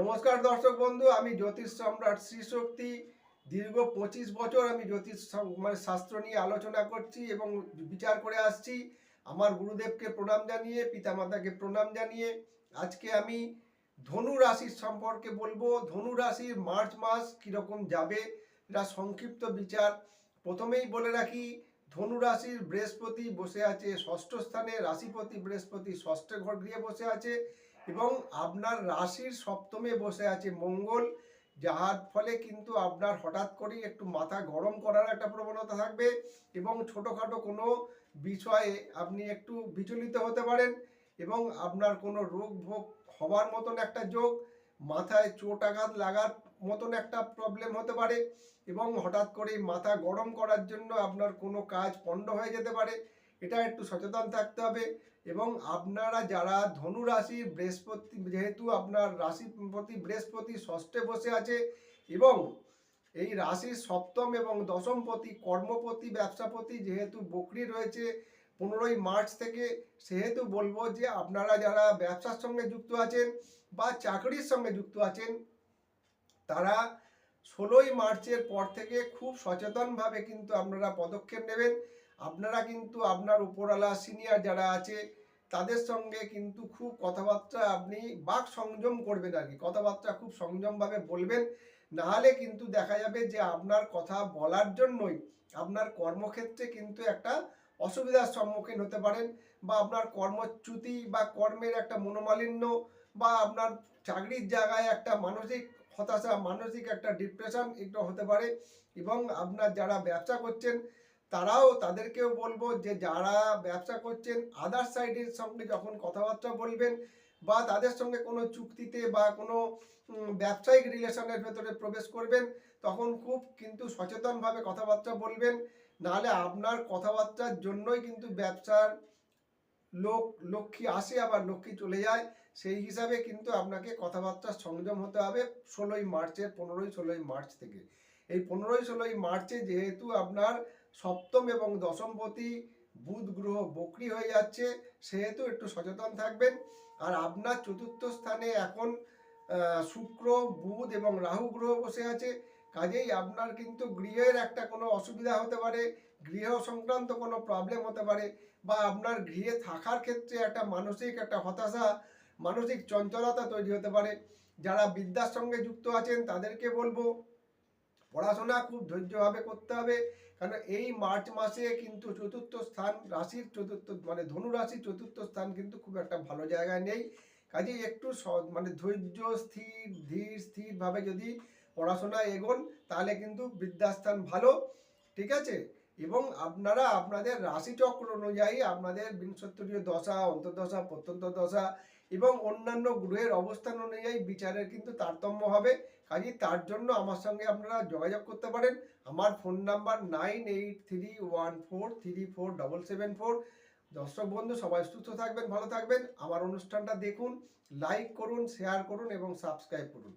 নমস্কার দর্শক বন্ধু, আমি জ্যোতিষ সম্রাট শ্রী শক্তি দীর্ঘ পঁচিশ বছর আমি জ্যোতিষ মানে শাস্ত্র নিয়ে আলোচনা করছি এবং বিচার করে আসছি। আমার গুরুদেবকে প্রণাম জানিয়ে, পিতামাতাকে প্রণাম জানিয়ে। আজকে আমি ধনু রাশির সম্পর্কে বলব। ধনু রাশির মার্চ মাস কীরকম যাবে এটা সংক্ষিপ্ত বিচার। প্রথমেই বলে রাখি ধনু রাশির বৃহস্পতি বসে আছে, ষষ্ঠ স্থানে রাশিপতি বৃহস্পতি ষষ্ঠ ঘর গৃহে বসে আছে এবং আপনার রাশির সপ্তমে বসে আছে মঙ্গল, যাহার ফলে কিন্তু আপনার হঠাৎ করেই একটু মাথা গরম করার একটা প্রবণতা থাকবে এবং ছোটোখাটো কোনো বিষয়ে আপনি একটু বিচলিত হতে পারেন এবং আপনার কোনো রোগ ভোগ হওয়ার মতন একটা যোগ মাথায় চোট আঘাত লাগার মতন একটা প্রবলেম হতে পারে এবং হঠাৎ করে মাথা গরম করার জন্য আপনার কোনো কাজ পণ্ড হয়ে যেতে পারে, এটা একটু সচেতন থাকতে হবে এবং আপনারা যারা ধনু রাশি বৃহস্পতি, যেহেতু আপনার রাশিপতি বৃহস্পতি ষষ্ঠে বসে আছে এবং এই রাশির সপ্তম এবং দশমপতি কর্মপতি, ব্যবসাপতি যেহেতু বকরি রয়েছে পনেরোই মার্চ থেকে সেহেতু বলব যে আপনারা যারা ব্যবসার সঙ্গে যুক্ত আছেন বা চাকরির সঙ্গে যুক্ত আছেন, তারা ষোলোই মার্চের পর থেকে খুব সচেতনভাবে কিন্তু আপনারা পদক্ষেপ নেবেন। আপনারা কিন্তু আপনার উপরওয়ালা সিনিয়র যারা আছে, তাদের সঙ্গে কিন্তু খুব কথাবার্তা আপনি বাক সংযম করবেন আর কি। কথাবার্তা খুব সংযমভাবে বলবেন, নাহলে কিন্তু দেখা যাবে যে আপনার কথা বলার জন্যই আপনার কর্মক্ষেত্রে কিন্তু একটা অসুবিধার সম্মুখীন হতে পারেন বা আপনার কর্মচ্যুতি বা কর্মের একটা মনোমালিন্য বা আপনার চাকরির জায়গায় একটা মানসিক হতাশা, মানসিক একটা ডিপ্রেশন এটা হতে পারে এবং আপনার যারা ব্যবসা করছেন, তারাও তাদেরকেও বলব যে যারা ব্যবসা করছেন আদার সাইডের সঙ্গে যখন কথাবার্তা বলবেন বা তাদের সঙ্গে কোনো চুক্তিতে বা কোনো ব্যবসায়িক রিলেশনের ভেতরে প্রবেশ করবেন, তখন খুব কিন্তু সচেতনভাবে কথাবার্তা বলবেন নাহলে আপনার কথাবার্তার জন্যই কিন্তু ব্যবসার লোক, লক্ষ্মী আসে আবার লক্ষ্মী চলে যায়। সেই হিসাবে কিন্তু আপনাকে কথাবার্তা সংযম হতে হবে ষোলোই মার্চের, পনেরোই ষোলোই মার্চ থেকে। এই পনেরোই ষোলোই মার্চে যেহেতু আপনার সপ্তম এবং দশমপতি বুধ গ্রহ বকরি হয়ে যাচ্ছে, সেহেতু একটু সচেতন থাকবেন। আর আপনার চতুর্থ স্থানে এখন শুক্র, বুধ এবং রাহু গ্রহ বসে আছে। কাজেই আপনার কিন্তু গৃহের একটা কোনো অসুবিধা হতে পারে, গৃহ সংক্রান্ত কোনো প্রবলেম হতে পারে বা আপনার গৃহে থাকার ক্ষেত্রে একটা মানসিক একটা হতাশা, মানসিক চঞ্চলতা তৈরি হতে পারে। যারা বিদ্যার সঙ্গে যুক্ত আছেন তাদেরকে বলব, পড়াশোনা খুব ধৈর্যভাবে করতে হবে। কারণ এই মার্চ মাসে কিন্তু চতুর্থ স্থান রাশির চতুর্থ মানে ধনু রাশির চতুর্থ স্থান কিন্তু খুব একটা ভালো জায়গায় নেই। কাজেই একটু মানে ধৈর্য স্থির, ধীর স্থিরভাবে যদি পড়াশোনা এগোন, তাহলে কিন্তু বিদ্যাস্থান ভালো, ঠিক আছে? এবং আপনারা আপনাদের রাশিচক্র অনুযায়ী আপনাদের বিংশোত্তরীয় দশা, অন্তর্দশা, প্রত্যন্ত দশা এবং অন্যান্য গ্রহের অবস্থান অনুযায়ী বিচারের কিন্তু তারতম্য হবে। কাজেই তার জন্য আমার সঙ্গে আপনারা যোগাযোগ করতে পারেন। আমার phone number nine eight three one four three four double seven four. দর্শক বন্ধু, সবাই সুস্থ থাকবেন, ভালো থাকবেন। আমার অনুষ্ঠানটা দেখুন, লাইক করুন, শেয়ার করুন এবং সাবস্ক্রাইব করুন।